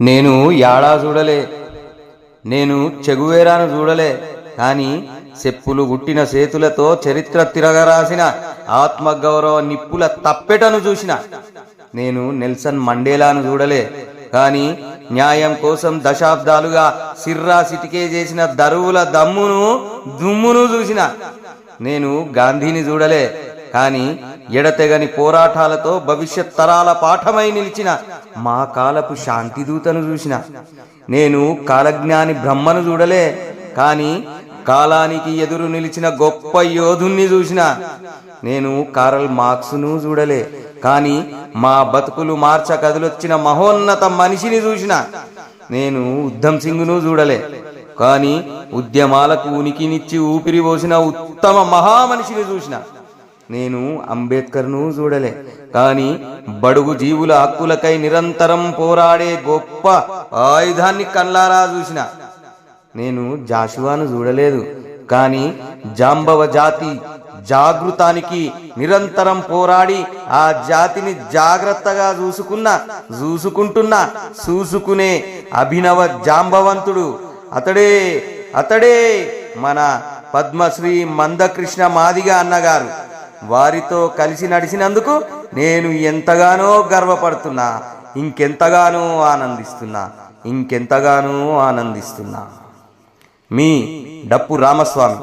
నేను యాడా చూడలే. నేను చెగువేరాను చూడలే. కాని చెప్పులు గుట్టిన చేతులతో చరిత్ర తిరగరాసిన ఆత్మగౌరవ నిప్పుల తప్పెటను చూసిన. నేను నెల్సన్ మండేలాను చూడలే. కాని న్యాయం కోసం దశాబ్దాలుగా సిర్రా సిటికే చేసిన దరువుల దమ్మును దుమ్మును చూసిన. నేను గాంధీని చూడలే. కానీ ఎడతెగని పోరాటాలతో భవిష్యత్ తరాల పాఠమై నిలిచిన మా కాలపు శాంతిదూతను చూసిన. నేను కాలజ్ఞాని బ్రహ్మను చూడలే కాని కాలానికి ఎదురు నిలిచిన గొప్ప యోధుణ్ణి చూసిన. నేను కారల్ మార్క్స్ను చూడలే కాని మా బతుకులు మార్చ కదిలొచ్చిన మహోన్నత మనిషిని చూసిన. నేను ఉద్ధమ్ సింగ్ను చూడలే కానీ ఉద్యమాలకు ఉనికినిచ్చి ఊపిరి పోసిన ఉత్తమ మహామనిషిని చూసిన. నేను అంబేద్కర్ను చూడలే. కాని బడుగు జీవుల హక్కులకై నిరంతరం పోరాడే గొప్ప ఆయుధాన్ని కల్లారా చూసిన. నేను జాషువాను చూడలేదు. కాని జాంబవ జాతి జాగృతానికి నిరంతరం పోరాడి ఆ జాతిని జాగ్రత్తగా చూసుకున్న చూసుకుంటున్న చూసుకునే అభినవ జాంబవంతుడు అతడే అతడే మన పద్మశ్రీ మందకృష్ణ మాదిగ అన్నగారు. వారితో కలిసి నడిచినందుకు నేను ఎంతగానో గర్వపడుతున్నా ఇంకెంతగానో ఆనందిస్తున్నా ఇంకెంతగానో ఆనందిస్తున్నా. మీ డప్పు రామస్వామి.